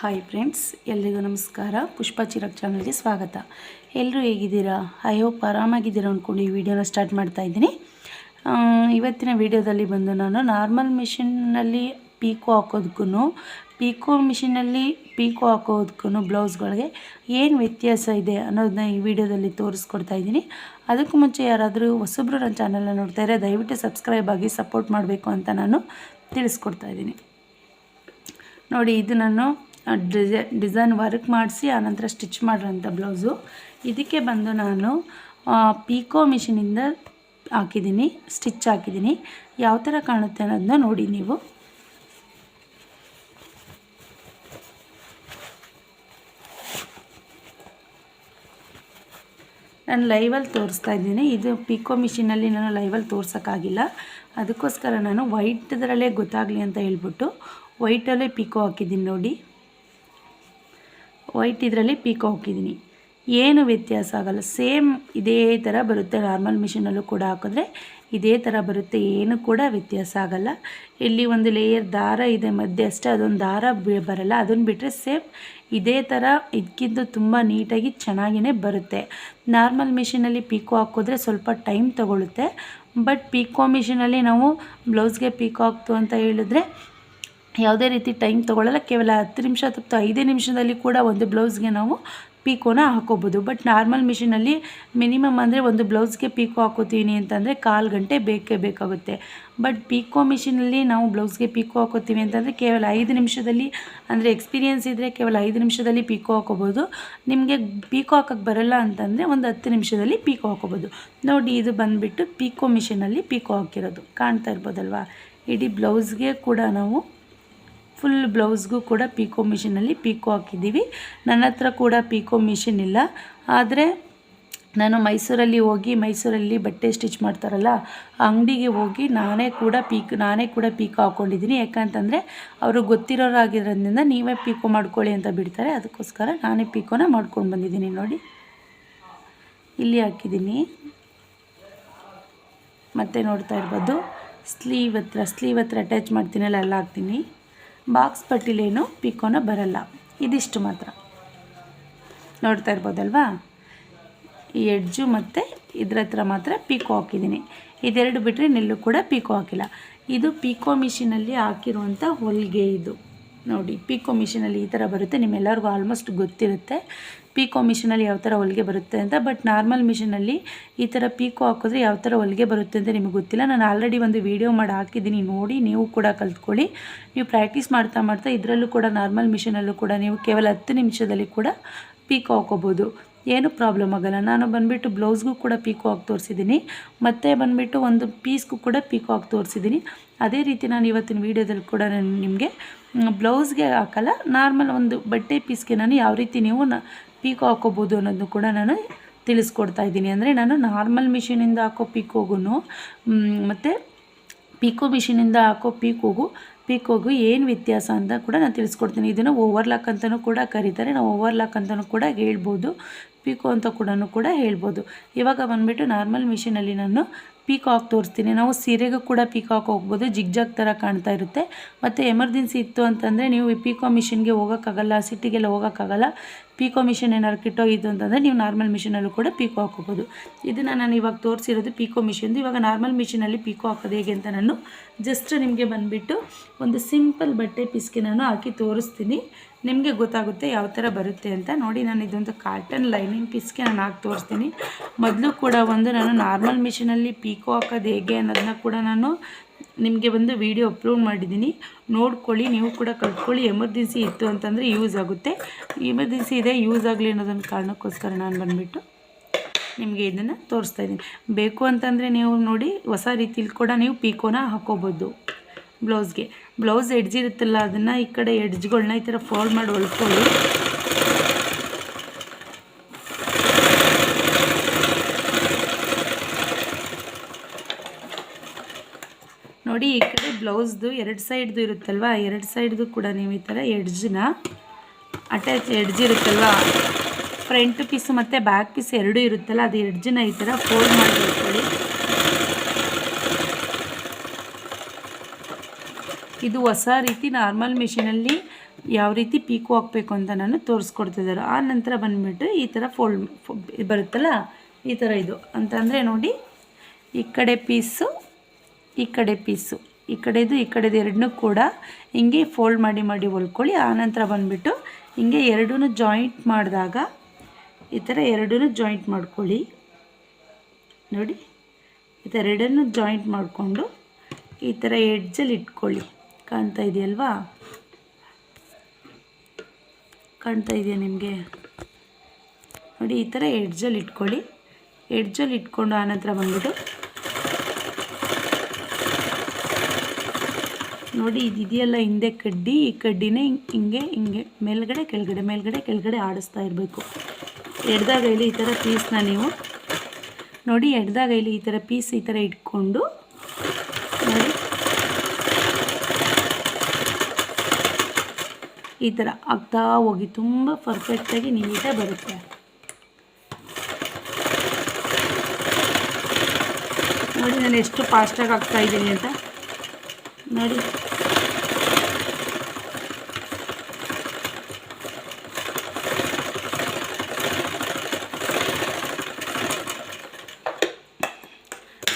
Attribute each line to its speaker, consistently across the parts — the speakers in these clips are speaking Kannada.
Speaker 1: ಹಾಯ್ ಫ್ರೆಂಡ್ಸ್ ಎಲ್ರಿಗೂ ನಮಸ್ಕಾರ. ಪುಷ್ಪ ಚಿರಕ್ ಚಾನಲ್ಗೆ ಸ್ವಾಗತ. ಎಲ್ಲರೂ ಹೇಗಿದ್ದೀರಾ? ಐ ಹೋಪ್ ಆರಾಮಾಗಿದ್ದೀರಾ ಅಂದ್ಕೊಂಡು ಈ ವಿಡಿಯೋನ ಸ್ಟಾರ್ಟ್ ಮಾಡ್ತಾ ಇದ್ದೀನಿ. ಇವತ್ತಿನ ವಿಡಿಯೋದಲ್ಲಿ ಬಂದು ನಾನು ನಾರ್ಮಲ್ ಮಿಷಿನ್ನಲ್ಲಿ ಪೀಕೋ ಹಾಕೋದಕ್ಕೂ ಪೀಕೋ ಮಿಷಿನಲ್ಲಿ ಪೀಕೋ ಹಾಕೋದಕ್ಕೂ ಬ್ಲೌಸ್ಗಳಿಗೆ ಏನು ವ್ಯತ್ಯಾಸ ಇದೆ ಅನ್ನೋದನ್ನ ಈ ವಿಡಿಯೋದಲ್ಲಿ ತೋರಿಸ್ಕೊಡ್ತಾ ಇದ್ದೀನಿ. ಅದಕ್ಕೂ ಮುಂಚೆ ಯಾರಾದರೂ ಹೊಸಬ್ರು ನನ್ನ ಚಾನಲನ್ನು ನೋಡ್ತಾ ಇದ್ದರೆ ದಯವಿಟ್ಟು ಸಬ್ಸ್ಕ್ರೈಬ್ ಆಗಿ ಸಪೋರ್ಟ್ ಮಾಡಬೇಕು ಅಂತ ನಾನು ತಿಳಿಸ್ಕೊಡ್ತಾ ಇದ್ದೀನಿ. ನೋಡಿ, ಇದು ನಾನು ಡಿಸೈ, ಡಿಸೈನ್ ವರ್ಕ್ ಮಾಡಿಸಿ ಆನಂತರ ಸ್ಟಿಚ್ ಮಾಡಿರೋಂಥ ಬ್ಲೌಸು. ಇದಕ್ಕೆ ಬಂದು ನಾನು ಪೀಕೋ ಮಿಷಿನಿಂದ ಹಾಕಿದ್ದೀನಿ, ಸ್ಟಿಚ್ ಹಾಕಿದ್ದೀನಿ. ಯಾವ ಥರ ಕಾಣುತ್ತೆ ಅನ್ನೋದನ್ನ ನೋಡಿ ನೀವು. ನಾನು ಲೈವಲ್ಲಿ ತೋರಿಸ್ತಾ ಇದ್ದೀನಿ. ಇದು ಪಿಕೋ ಮಿಷಿನಲ್ಲಿ ನಾನು ಲೈವಲ್ಲಿ ತೋರ್ಸೋಕ್ಕಾಗಿಲ್ಲ. ಅದಕ್ಕೋಸ್ಕರ ನಾನು ವೈಟ್ದರಲ್ಲೇ ಗೊತ್ತಾಗಲಿ ಅಂತ ಹೇಳ್ಬಿಟ್ಟು ವೈಟಲ್ಲೇ ಪಿಕೋ ಹಾಕಿದ್ದೀನಿ ನೋಡಿ. ವೈಟ್ ಇದರಲ್ಲಿ ಪೀಕೋ ಹಾಕಿದ್ದೀನಿ. ಏನು ವ್ಯತ್ಯಾಸ ಆಗಲ್ಲ. ಸೇಮ್ ಇದೇ ಥರ ಬರುತ್ತೆ. ನಾರ್ಮಲ್ ಮಿಷಿನಲ್ಲೂ ಕೂಡ ಹಾಕಿದ್ರೆ ಇದೇ ಥರ ಬರುತ್ತೆ. ಏನು ಕೂಡ ವ್ಯತ್ಯಾಸ ಆಗಲ್ಲ. ಇಲ್ಲಿ ಒಂದು ಲೇಯರ್ ದಾರ ಇದೆ ಮಧ್ಯೆ ಅಷ್ಟೇ. ಅದೊಂದು ದಾರ ಬರಲ್ಲ. ಅದನ್ನು ಬಿಟ್ಟರೆ ಸೇಮ್ ಇದೇ ಥರ ಇದಕ್ಕಿಂತ ತುಂಬ ನೀಟಾಗಿ ಚೆನ್ನಾಗಿಯೇ ಬರುತ್ತೆ. ನಾರ್ಮಲ್ ಮಿಷಿನಲ್ಲಿ ಪೀಕೋ ಹಾಕಿದ್ರೆ ಸ್ವಲ್ಪ ಟೈಮ್ ತೊಗೊಳುತ್ತೆ. ಬಟ್ ಪೀಕೋ ಮಿಷಿನಲ್ಲಿ ನಾವು ಬ್ಲೌಸ್ಗೆ ಪೀಕೋ ಹಾಕ್ತು ಅಂತ ಹೇಳಿದ್ರೆ ಯಾವುದೇ ರೀತಿ ಟೈಮ್ ತೊಗೊಳ್ಳಲ್ಲ, ಕೇವಲ ಹತ್ತು ನಿಮಿಷ ಅಥವಾ ಐದೇ ನಿಮಿಷದಲ್ಲಿ ಕೂಡ ಒಂದು ಬ್ಲೌಸ್ಗೆ ನಾವು ಪೀಕೋನ ಹಾಕೋಬೋದು. ಬಟ್ ನಾರ್ಮಲ್ ಮಿಷಿನಲ್ಲಿ ಮಿನಿಮಮ್ ಅಂದರೆ ಒಂದು ಬ್ಲೌಸ್ಗೆ ಪೀಕೋ ಹಾಕೋತೀನಿ ಅಂತಂದರೆ ಕಾಲು ಗಂಟೆ ಬೇಕೇ ಬೇಕಾಗುತ್ತೆ. ಬಟ್ ಪೀಕೋ ಮಿಷಿನಲ್ಲಿ ನಾವು ಬ್ಲೌಸ್ಗೆ ಪೀಕೋ ಹಾಕೋತೀವಿ ಅಂತಂದರೆ ಕೇವಲ ಐದು ನಿಮಿಷದಲ್ಲಿ ಅಂದರೆ ಎಕ್ಸ್ಪೀರಿಯೆನ್ಸ್ ಇದ್ದರೆ ಕೇವಲ ಐದು ನಿಮಿಷದಲ್ಲಿ ಪೀಕೋ ಹಾಕೋಬೋದು. ನಿಮಗೆ ಪೀಕೋ ಹಾಕೋಕ್ಕೆ ಬರಲ್ಲ ಅಂತಂದರೆ ಒಂದು ಹತ್ತು ನಿಮಿಷದಲ್ಲಿ ಪೀಕೋ ಹಾಕೋಬೋದು. ನೋಡಿ ಇದು ಬಂದುಬಿಟ್ಟು ಪೀಕೋ ಮಿಷಿನಲ್ಲಿ ಪೀಕೋ ಹಾಕಿರೋದು. ಕಾಣ್ತಾ ಇರ್ಬೋದಲ್ವಾ? ಇಡೀ ಬ್ಲೌಸ್ಗೆ ಕೂಡ ನಾವು ಫುಲ್ ಬ್ಲೌಸ್ಗೂ ಕೂಡ ಪೀಕೋ ಮಿಷಿನಲ್ಲಿ ಪೀಕೋ ಹಾಕಿದ್ದೀವಿ. ನನ್ನ ಹತ್ರ ಕೂಡ ಪೀಕೋ ಮಿಷಿನ್ ಇಲ್ಲ. ಆದರೆ ನಾನು ಮೈಸೂರಲ್ಲಿ ಹೋಗಿ ಮೈಸೂರಲ್ಲಿ ಬಟ್ಟೆ ಸ್ಟಿಚ್ ಮಾಡ್ತಾರಲ್ಲ ಅಂಗಡಿಗೆ ಹೋಗಿ ನಾನೇ ಕೂಡ ಪೀಕ್ ನಾನೇ ಕೂಡ ಪೀಕೋ ಹಾಕ್ಕೊಂಡಿದ್ದೀನಿ ಯಾಕಂತಂದರೆ ಅವರು ಗೊತ್ತಿರೋರಾಗಿರೋದ್ರಿಂದ ನೀವೇ ಪೀಕೋ ಮಾಡ್ಕೊಳ್ಳಿ ಅಂತ ಬಿಡ್ತಾರೆ. ಅದಕ್ಕೋಸ್ಕರ ನಾನೇ ಪೀಕೋನ ಮಾಡ್ಕೊಂಡು ಬಂದಿದ್ದೀನಿ ನೋಡಿ. ಇಲ್ಲಿ ಹಾಕಿದ್ದೀನಿ. ಮತ್ತೆ ನೋಡ್ತಾ ಇರ್ಬೋದು. ಸ್ಲೀವ್ ಹತ್ರ ಸ್ಲೀವ್ ಹತ್ರ ಅಟ್ಯಾಚ್ ಮಾಡ್ತೀನಲ್ಲ, ಎಲ್ಲ ಹಾಕ್ತೀನಿ. ಬಾಕ್ಸ್ ಪಟ್ಟಿಲೇನು ಪಿಕೋನ ಬರಲ್ಲ. ಇದಿಷ್ಟು ಮಾತ್ರ. ನೋಡ್ತಾ ಇರ್ಬೋದಲ್ವಾ? ಈ ಎಡ್ಜು ಮತ್ತು ಇದ್ರ ಹತ್ರ ಮಾತ್ರ ಪೀಕೋ ಹಾಕಿದ್ದೀನಿ. ಇದೆರಡು ಬಿಟ್ಟರೆ ನೆಲ್ಲು ಕೂಡ ಪೀಕೋ ಹಾಕಿಲ್ಲ. ಇದು ಪೀಕೋ ಮಿಷಿನಲ್ಲಿ ಹಾಕಿರುವಂಥ ಹೊಲಿಗೆ ಇದು. ನೋಡಿ, ಪೀಕೋ ಮಿಷಿನಲ್ಲಿ ಈ ಥರ ಬರುತ್ತೆ. ನಿಮ್ಮೆಲ್ಲರಿಗೂ ಆಲ್ಮೋಸ್ಟ್ ಗೊತ್ತಿರುತ್ತೆ. ಪೀಕೋ ಮಿಷಿನಲ್ಲಿ ಯಾವ ಥರ ಹೊಲಿಗೆ ಬರುತ್ತೆ ಅಂತ, ಬಟ್ ನಾರ್ಮಲ್ ಮಿಷಿನಲ್ಲಿ ಈ ಥರ ಪೀಕೋ ಹಾಕಿದ್ರೆ ಯಾವ ಥರ ಹೊಲಿಗೆ ಬರುತ್ತೆ ಅಂತ ನಿಮಗೆ ಗೊತ್ತಿಲ್ಲ. ನಾನು ಆಲ್ರೆಡಿ ಒಂದು ವೀಡಿಯೋ ಮಾಡಿ ಹಾಕಿದ್ದೀನಿ, ನೋಡಿ, ನೀವು ಕೂಡ ಕಲ್ತ್ಕೊಳ್ಳಿ. ನೀವು ಪ್ರಾಕ್ಟೀಸ್ ಮಾಡ್ತಾ ಮಾಡ್ತಾ ಇದರಲ್ಲೂ ಕೂಡ, ನಾರ್ಮಲ್ ಮಿಷಿನಲ್ಲೂ ಕೂಡ ನೀವು ಕೇವಲ ಹತ್ತು ನಿಮಿಷದಲ್ಲಿ ಕೂಡ ಪೀಕೋ ಹಾಕೋಬೋದು. ಏನು ಪ್ರಾಬ್ಲಮ್ ಆಗಲ್ಲ. ನಾನು ಬಂದುಬಿಟ್ಟು ಬ್ಲೌಸ್ಗೂ ಕೂಡ ಪೀಕೋ ಹಾಕಿ ತೋರಿಸಿದ್ದೀನಿ, ಮತ್ತು ಬಂದುಬಿಟ್ಟು ಒಂದು ಪೀಸ್ಗೂ ಕೂಡ ಪೀಕೋ ಹಾಕಿ ತೋರಿಸಿದ್ದೀನಿ. ಅದೇ ರೀತಿ ನಾನು ಇವತ್ತಿನ ವೀಡಿಯೋದಲ್ಲಿ ಕೂಡ ನಾನು ನಿಮಗೆ ಬ್ಲೌಸ್ಗೆ ಹಾಕಲ್ಲ, ನಾರ್ಮಲ್ ಒಂದು ಬಟ್ಟೆ ಪೀಸ್ಗೆ ನಾನು ಯಾವ ರೀತಿ ನೀವು ಪೀಕೋ ಹಾಕೋಬೋದು ಅನ್ನೋದನ್ನು ಕೂಡ ನಾನು ತಿಳಿಸ್ಕೊಡ್ತಾ ಇದ್ದೀನಿ. ಅಂದರೆ ನಾನು ನಾರ್ಮಲ್ ಮಿಷಿನಿಂದ ಹಾಕೋ ಪೀಕೋಗೂ ಮತ್ತು ಪೀಕೋ ಮಿಷಿನಿಂದ ಹಾಕೋ ಪೀಕೋಗೂ ಪೀಕೋಗೂ ಏನು ವ್ಯತ್ಯಾಸ ಅಂತ ಕೂಡ ನಾನು ತಿಳಿಸ್ಕೊಡ್ತೀನಿ. ಇದನ್ನು ಓವರ್ಲಾಕ್ ಅಂತಲೂ ಕೂಡ ಕರೀತಾರೆ. ನಾವು ಓವರ್ಲಾಕ್ ಅಂತಲೂ ಕೂಡ ಹೇಳ್ಬೋದು. ಪೀಕೋ ಅಂತ ಕೂಡ ಕೂಡ ಹೇಳ್ಬೋದು. ಇವಾಗ ಬಂದುಬಿಟ್ಟು ನಾರ್ಮಲ್ ಮಿಷಿನಲ್ಲಿ ನಾನು ಪೀಕಾಕ್ ತೋರಿಸ್ತೀನಿ. ನಾವು ಸೀರೆಗೂ ಕೂಡ ಪೀಕಾಕ್ ಹೋಗ್ಬೋದು. ಜಿಗ್ಜಾಗ್ ಥರ ಕಾಣ್ತಾ ಇರುತ್ತೆ. ಮತ್ತು ಎಮರ್ಜೆನ್ಸಿ ಇತ್ತು ಅಂತಂದರೆ ನೀವು ಈ ಪೀಕೋ ಮಿಷಿನ್ಗೆ ಹೋಗೋಕ್ಕಾಗಲ್ಲ, ಸಿಟಿಗೆಲ್ಲ ಹೋಗೋಕ್ಕಾಗಲ್ಲ. ಪೀಕೋ ಮಿಷಿನ್ ಏನಾದ್ರು ಕಿಟ್ಟೋಗಿದ್ದು ಅಂತಂದರೆ ನೀವು ನಾರ್ಮಲ್ ಮಿಷಿನಲ್ಲೂ ಕೂಡ ಪೀಕೋ ಹಾಕೋಬೋದು ಇದನ್ನು ನಾನು ಇವಾಗ ತೋರಿಸಿರೋದು ಪೀಕೋ ಮಿಷಿನ್ದು. ಇವಾಗ ನಾರ್ಮಲ್ ಮಿಷಿನಲ್ಲಿ ಪೀಕೋ ಹಾಕೋದು ಹೇಗೆ ಅಂತ ನಾನು ಜಸ್ಟ್ ನಿಮಗೆ ಬಂದುಬಿಟ್ಟು ಒಂದು ಸಿಂಪಲ್ ಬಟ್ಟೆ ಪೀಸ್ಗೆ ನಾನು ಹಾಕಿ ತೋರಿಸ್ತೀನಿ. ನಿಮಗೆ ಗೊತ್ತಾಗುತ್ತೆ ಯಾವ ಥರ ಬರುತ್ತೆ ಅಂತ. ನೋಡಿ, ನಾನು ಇದೊಂದು ಕಾಟನ್ ಲೈನಿಂಗ್ ಪೀಸ್ಗೆ ನಾನು ಹಾಕಿ ತೋರಿಸ್ತೀನಿ. ಮೊದಲು ಕೂಡ ಒಂದು ನಾನು ನಾರ್ಮಲ್ ಮಿಷಿನಲ್ಲಿ ಪೀಕೋ ಹಾಕೋದು ಹೇಗೆ ಅನ್ನೋದನ್ನ ಕೂಡ ನಾನು ನಿಮಗೆ ಒಂದು ವಿಡಿಯೋ ಅಪ್ಲೋಡ್ ಮಾಡಿದ್ದೀನಿ. ನೋಡ್ಕೊಳ್ಳಿ, ನೀವು ಕೂಡ ಕಲ್ತ್ಕೊಳ್ಳಿ. ಎಮರ್ಜೆನ್ಸಿ ಇತ್ತು ಅಂತಂದರೆ ಯೂಸ್ ಆಗುತ್ತೆ. ಎಮರ್ಜೆನ್ಸಿ ಇದೆ, ಯೂಸ್ ಆಗಲಿ ಅನ್ನೋದೊಂದು ಕಾರಣಕ್ಕೋಸ್ಕರ ನಾನು ಬಂದುಬಿಟ್ಟು ನಿಮಗೆ ಇದನ್ನು ತೋರಿಸ್ತಾ ಇದ್ದೀನಿ. ಬೇಕು ಅಂತಂದರೆ ನೀವು ನೋಡಿ, ಹೊಸ ರೀತಿಲಿ ಕೂಡ ನೀವು ಪೀಕೋನ ಹಾಕೋಬೋದು. ಬ್ಲೌಸ್ಗೆ. ಬ್ಲೌಸ್ ಎಡ್ಜ್ ಇರುತ್ತಲ್ಲ, ಅದನ್ನು ಈ ಕಡೆ ಎಡ್ಜ್ಗಳನ್ನ ಈ ಥರ ಫೋಲ್ಡ್ ಮಾಡಿ ಹೊಲ್ಕೊಳ್ಳಿ. ನೋಡಿ, ಈ ಕಡೆ ಬ್ಲೌಸ್ದು ಎರಡು ಸೈಡ್ದು ಇರುತ್ತಲ್ವ? ಎರಡು ಸೈಡ್ದು ಕೂಡ ನೀವು ಈ ಥರ ಎಡ್ಜನ್ನ ಅಟ್ಯಾಚ್ ಎಡ್ಜ್ ಇರುತ್ತಲ್ವ? ಫ್ರಂಟ್ ಪೀಸು ಮತ್ತು ಬ್ಯಾಕ್ ಪೀಸ್ ಎರಡೂ ಇರುತ್ತಲ್ಲ, ಅದು ಎಡ್ಜನ್ನ ಈ ಥರ ಫೋಲ್ಡ್ ಮಾಡಿ ಇದು ಹೊಸ ರೀತಿ ನಾರ್ಮಲ್ ಮಿಷಿನಲ್ಲಿ ಯಾವ ರೀತಿ ಪೀಕು ಹಾಕಬೇಕು ಅಂತ ನಾನು ತೋರಿಸ್ಕೊಡ್ತಿದ್ದಾರೆ. ಆ ನಂತರ ಬಂದುಬಿಟ್ಟು ಈ ಥರ ಫೋಲ್ಡ್ ಬರುತ್ತಲ್ಲ, ಈ ಥರ ಇದು. ಅಂತಂದರೆ ನೋಡಿ, ಈ ಕಡೆ ಪೀಸು ಈ ಕಡೆ ಪೀಸು ಈ ಕಡೆದು ಈ ಕಡೆದು ಎರಡನ್ನೂ ಕೂಡ ಹಿಂಗೆ ಫೋಲ್ಡ್ ಮಾಡಿ ಮಾಡಿ ಹೊಲ್ಕೊಳ್ಳಿ. ಆನಂತರ ಬಂದುಬಿಟ್ಟು ಹಿಂಗೆ ಎರಡೂ ಜಾಯಿಂಟ್ ಮಾಡಿದಾಗ ಈ ಥರ ಎರಡೂ ಜಾಯಿಂಟ್ ಮಾಡ್ಕೊಳ್ಳಿ. ನೋಡಿ, ಈ ಥರ ಎರಡನ್ನೂ ಜಾಯಿಂಟ್ ಮಾಡಿಕೊಂಡು ಈ ಥರ ಎಡ್ಜಲ್ಲಿ ಇಟ್ಕೊಳ್ಳಿ. ಕಾಣ್ತಾ ಇದೆಯಲ್ವಾ? ಕಾಣ್ತಾ ಇದೆಯಾ ನಿಮಗೆ? ನೋಡಿ, ಈ ಥರ ಎಡ್ಜಲ್ಲಿ ಇಟ್ಕೊಳ್ಳಿ. ಎಡ್ಜಲ್ಲಿ ಇಟ್ಕೊಂಡು ಆನಂತರ ಬಂದ್ಬಿಟ್ಟು ನೋಡಿ ಇದಿದೆಯಲ್ಲ ಹಿಂದೆ ಕಡ್ಡಿ, ಈ ಕಡ್ಡಿನೇ ಹಿಂಗೆ ಹಿಂಗೆ ಹಿಂಗೆ, ಮೇಲ್ಗಡೆ, ಕೆಳಗಡೆ ಮೇಲ್ಗಡೆ, ಕೆಳಗಡೆ ಆಡಿಸ್ತಾ ಇರಬೇಕು. ಎಡ್ದಾಗ ಈ ಥರ ಪೀಸ್ನ ನೀವು ನೋಡಿ ಎಡ್ದಾಗೈಲಿ ಈ ಥರ ಪೀಸ್ ಈ ಥರ ಇಟ್ಕೊಂಡು ನೋಡಿ ಈ ಥರ ಆಗ್ತಾ ಹೋಗಿ ತುಂಬ ಪರ್ಫೆಕ್ಟಾಗಿ ನೀಟಾಗಿ ಬರುತ್ತೆ. ನೋಡಿ ನಾನು ಎಷ್ಟು ಫಾಸ್ಟಾಗಿ ಆಗ್ತಾ ಇದ್ದೀನಿ ಅಂತ. ನೋಡಿ.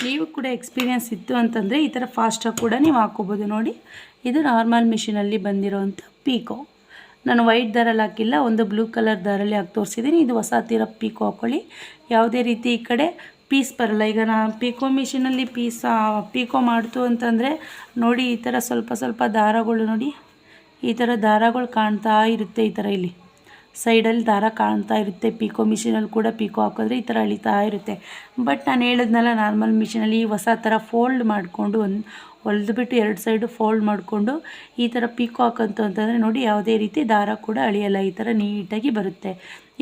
Speaker 1: ನೀವು ಕೂಡ ಎಕ್ಸ್ಪೀರಿಯನ್ಸ್ ಇತ್ತು ಅಂತಂದರೆ ಈ ಥರ ಫಾಸ್ಟಾಗಿ ಕೂಡ ನೀವು ಹಾಕೋಬೋದು ನೋಡಿ. ಇದು ನಾರ್ಮಲ್ ಮಿಷಿನಲ್ಲಿ ಬಂದಿರೋವಂಥ ಪೀಕೋ. ನಾನು ವೈಟ್ ದಾರಲ್ಲಿ ಹಾಕಿಲ್ಲ, ಒಂದು ಬ್ಲೂ ಕಲರ್ ದಾರಲ್ಲಿ ಹಾಕಿ ತೋರಿಸಿದ್ದೀನಿ. ಇದು ಹೊಸ ತೀರ ಪೀಕೋ ಹಾಕ್ಕೊಳ್ಳಿ ಯಾವುದೇ ರೀತಿ ಈ ಕಡೆ ಪೀಸ್ ಬರಲ್ಲ. ಈಗ ನಾ ಪೀಕೋ ಮಿಷಿನಲ್ಲಿ ಪೀಸ್, ಪೀಕೋ ಮಾಡ್ತು ಅಂತಂದರೆ ನೋಡಿ, ಈ ಥರ ಸ್ವಲ್ಪ ಸ್ವಲ್ಪ ದಾರಗಳು ನೋಡಿ. ಈ ಥರ ದಾರಗಳು ಕಾಣ್ತಾ ಇರುತ್ತೆ ಈ ಥರ ಇಲ್ಲಿ. ಸೈಡಲ್ಲಿ ದಾರ ಕಾಣ್ತಾ ಇರುತ್ತೆ. ಪೀಕೊ ಮಿಷಿನಲ್ಲಿ ಕೂಡ ಪೀಕೊ ಹಾಕಿದ್ರೆ ಈ ಥರ ಅಳಿತಾ ಇರುತ್ತೆ. ಬಟ್ ನಾನು ಹೇಳಿದ್ನಲ್ಲ, ನಾರ್ಮಲ್ ಮಿಷಿನಲ್ಲಿ ಹೊಸ ಥರ ಫೋಲ್ಡ್ ಮಾಡಿಕೊಂಡು ಒಂದು ಹೊಲ್ದುಬಿಟ್ಟು ಎರಡು ಸೈಡು ಫೋಲ್ಡ್ ಮಾಡಿಕೊಂಡು ಈ ಥರ ಪೀಕಾಕ್ ಹಾಕಂತು ಅಂತಂದರೆ ನೋಡಿ ಯಾವುದೇ ರೀತಿ ದಾರ ಕೂಡ ಅಳಿಯಲ್ಲ. ಈ ಥರ ನೀಟಾಗಿ ಬರುತ್ತೆ.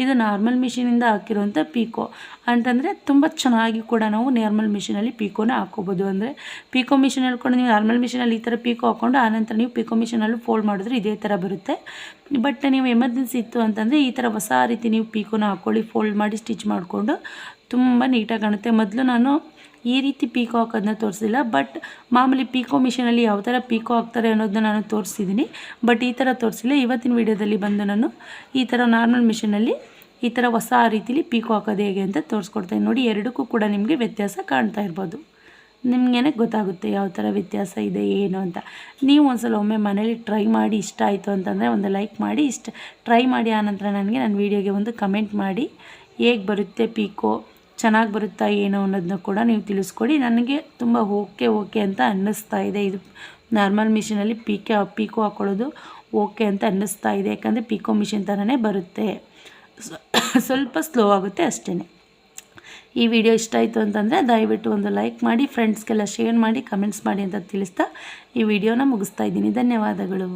Speaker 1: ಇದು ನಾರ್ಮಲ್ ಮಿಷಿನಿಂದ ಹಾಕಿರುವಂಥ ಪೀಕೋ. ಅಂತಂದರೆ ತುಂಬ ಚೆನ್ನಾಗಿ ಕೂಡ ನಾವು ನಾರ್ಮಲ್ ಮಿಷಿನಲ್ಲಿ ಪೀಕೋನ ಹಾಕೋಬೋದು. ಅಂದರೆ ಪೀಕೋ ಮಿಷಿನ್ ಹೇಳ್ಕೊಂಡು ನೀವು ನಾರ್ಮಲ್ ಮಿಷಿನಲ್ಲಿ ಈ ಥರ ಪೀಕೋ ಹಾಕ್ಕೊಂಡು ಆನಂತರ ನೀವು ಪೀಕೋ ಮಿಷಿನಲ್ಲೂ ಫೋಲ್ಡ್ ಮಾಡಿದ್ರೆ ಇದೇ ಥರ ಬರುತ್ತೆ. ಬಟ್ ನೀವು ಎಮರ್ಜೆನ್ಸಿ ಇತ್ತು ಅಂತಂದರೆ ಈ ಥರ ಹೊಸ ರೀತಿ ನೀವು ಪೀಕೋನ ಹಾಕ್ಕೊಳ್ಳಿ ಫೋಲ್ಡ್ ಮಾಡಿ, ಸ್ಟಿಚ್ ಮಾಡಿಕೊಂಡು ತುಂಬ ನೀಟಾಗಿ ಕಾಣುತ್ತೆ. ಮೊದಲು ನಾನು ಈ ರೀತಿ ಪೀಕೋ ಹಾಕೋದನ್ನ ತೋರಿಸಿಲ್ಲ ಬಟ್ ಮಾಮೂಲಿ ಪೀಕೋ ಮಿಷಿನಲ್ಲಿ ಯಾವ ಥರ ಪೀಕೋ ಹಾಕ್ತಾರೆ ಅನ್ನೋದನ್ನ ನಾನು ತೋರಿಸಿದ್ದೀನಿ ಬಟ್ ಈ ಥರ ತೋರಿಸಿಲ್ಲ. ಇವತ್ತಿನ ವಿಡಿಯೋದಲ್ಲಿ ಬಂದು ನಾನು ಈ ಥರ ನಾರ್ಮಲ್ ಮಿಷಿನಲ್ಲಿ ಈ ಥರ ಹೊಸ ರೀತಿಲಿ ಪೀಕೋ ಹಾಕೋದು ಹೇಗೆ ಅಂತ ತೋರಿಸ್ಕೊಡ್ತೀನಿ. ನೋಡಿ, ಎರಡಕ್ಕೂ ಕೂಡ ನಿಮಗೆ ವ್ಯತ್ಯಾಸ ಕಾಣ್ತಾ ಇರ್ಬೋದು. ನಿಮಗೇನೆ ಗೊತ್ತಾಗುತ್ತೆ ಯಾವ ಥರ ವ್ಯತ್ಯಾಸ ಇದೆ, ಏನು ಅಂತ. ನೀವು ಒಂದ್ಸಲ ಒಮ್ಮೆ ಮನೇಲಿ ಟ್ರೈ ಮಾಡಿ ಇಷ್ಟ ಆಯಿತು ಅಂತಂದರೆ ಒಂದು ಲೈಕ್ ಮಾಡಿ, ಇಷ್ಟ ಟ್ರೈ ಮಾಡಿ ಆನಂತರ ನನಗೆ ನನ್ನ ವೀಡಿಯೋಗೆ ಒಂದು ಕಮೆಂಟ್ ಮಾಡಿ. ಹೇಗೆ ಬರುತ್ತೆ ಪೀಕೋ ಚೆನ್ನಾಗಿ ಬರುತ್ತಾ ಏನೋ ಅನ್ನೋದನ್ನ ಕೂಡ ನೀವು ತಿಳಿಸ್ಕೊಡಿ. ನನಗೆ ತುಂಬ ಓಕೆ ಓಕೆ ಅಂತ ಅನ್ನಿಸ್ತಾ ಇದೆ. ಇದು ನಾರ್ಮಲ್ ಮಿಷಿನಲ್ಲಿ ಪೀಕೆ, ಪೀಕೋ ಹಾಕ್ಕೊಳ್ಳೋದು ಓಕೆ ಅಂತ ಅನ್ನಿಸ್ತಾ ಇದೆ. ಯಾಕಂದರೆ ಪೀಕೋ ಮಿಷಿನ್ ಥರನೇ ಬರುತ್ತೆ. ಸ್ವಲ್ಪ ಸ್ಲೋ ಆಗುತ್ತೆ ಅಷ್ಟೇ ಈ ವಿಡಿಯೋ ಇಷ್ಟ ಆಯಿತು ಅಂತಂದರೆ ದಯವಿಟ್ಟು ಒಂದು ಲೈಕ್ ಮಾಡಿ, ಫ್ರೆಂಡ್ಸ್ಗೆಲ್ಲ ಶೇರ್ ಮಾಡಿ, ಕಮೆಂಟ್ಸ್ ಮಾಡಿ ಅಂತ ತಿಳಿಸ್ತಾ ಈ ವಿಡಿಯೋನ ಮುಗಿಸ್ತಾ ಇದ್ದೀನಿ. ಧನ್ಯವಾದಗಳು.